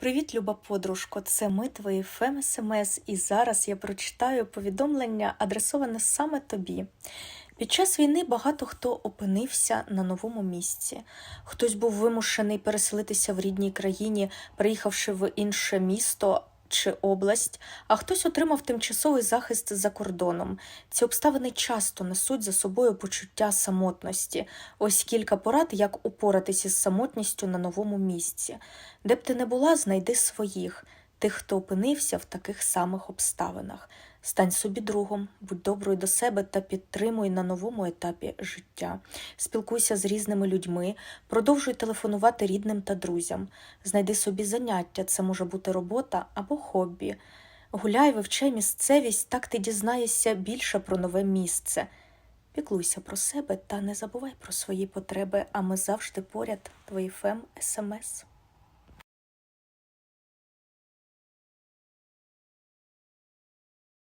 Привіт, люба подружко! Це ми, твої Фем СМС, і зараз я прочитаю повідомлення, адресоване саме тобі. Під час війни багато хто опинився на новому місці. Хтось був вимушений переселитися в рідній країні, приїхавши в інше місто чи область, а хтось отримав тимчасовий захист за кордоном. Ці обставини часто несуть за собою почуття самотності. Ось кілька порад, як упоратися з самотністю на новому місці. Де б ти не була, знайди своїх, тих, хто опинився в таких самих обставинах. Стань собі другом, будь доброю до себе та підтримуй на новому етапі життя. Спілкуйся з різними людьми, продовжуй телефонувати рідним та друзям. Знайди собі заняття, це може бути робота або хобі. Гуляй, вивчай місцевість, так ти дізнаєшся більше про нове місце. Піклуйся про себе та не забувай про свої потреби, а ми завжди поряд, твої фем СМС.